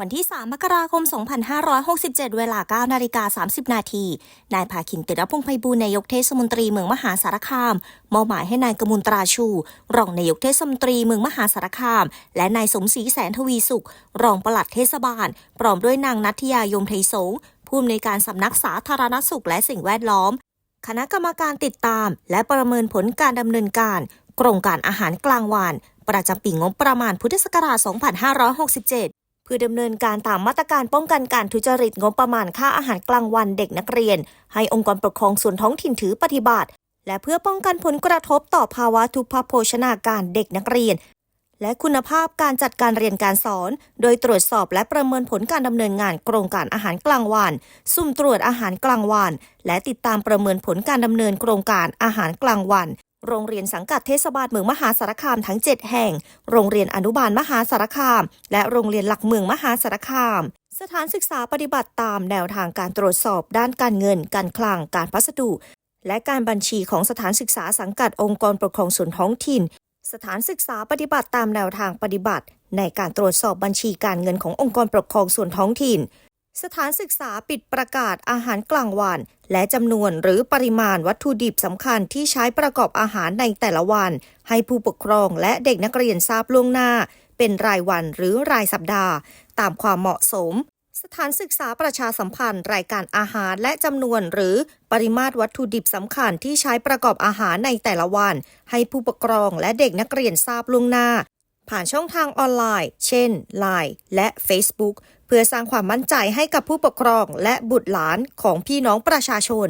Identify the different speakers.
Speaker 1: วันที่ 3 มกราคม 2567 เวลา 9 นาฬิกา 30 นาที นายภาคินติรพงไพบูลนายกเทศมนตรีเมืองมหาสารคาม มอบหมายให้นายกมุลตราชู รองนายกเทศมนตรีเมืองมหาสารคาม และนายสมศรีแสนทวีสุข รองปลัดเทศบาล พร้อมด้วยนางนัทยายมไทยสงผู้อำนวยการสำนักสาธารณสุขและสิ่งแวดล้อม คณะกรรมการติดตาม และประเมินผลการดำเนินการโครงการอาหารกลางวัน ประจำปีงบประมาณพุทธศักราช 2567เพื่อดำเนินการตามมาตรการป้องกันการทุจริตงบประมาณค่าอาหารกลางวันเด็กนักเรียน ให้องค์กรปกครองส่วนท้องถิ่นถือปฏิบัติ และเพื่อป้องกันผลกระทบต่อภาวะทุพโภชนาการเด็กนักเรียน และคุณภาพการจัดการเรียนการสอน โดยตรวจสอบและประเมินผลการดำเนินงานโครงการอาหารกลางวันสุ่มตรวจอาหารกลางวัน และติดตามประเมินผลการดำเนินโครงการอาหารกลางวัน โรงเรียนสังกัดเทศบาลเมืองมหาสารคามทั้ง 7 แห่ง โรงเรียนอนุบาลมหาสารคาม และโรงเรียนหลักเมืองมหาสารคาม สถานศึกษาปฏิบัติตามแนวทางการตรวจสอบด้านการเงิน การคลัง การพัสดุ และการบัญชีของสถานศึกษาสังกัดองค์กรปกครองส่วนท้องถิ่น สถานศึกษาปฏิบัติตามแนวทางปฏิบัติ ในการตรวจสอบบัญชีการเงินขององค์กรปกครองส่วนท้องถิ่น สถานศึกษาปิดประกาศอาหารกลางวัน และจำนวนหรือปริมาณวัตถุดิบสำคัญที่ใช้ประกอบอาหารในแต่ละวัน ให้ผู้ปกครองและเด็กนักเรียนทราบล่วงหน้า เป็นรายวันหรือรายสัปดาห์ ตามความเหมาะสม สถานศึกษาประชาสัมพันธ์ รายการอาหารและจำนวนหรือปริมาตรวัตถุดิบสำคัญที่ใช้ประกอบอาหารในแต่ละวัน ให้ผู้ปกครองและเด็กนักเรียนทราบล่วงหน้า ผ่านช่องทางออนไลน์ เช่น Line และ Facebook เพื่อสร้างความมั่นใจให้กับผู้ปกครองและบุตรหลานของพี่น้องประชาชน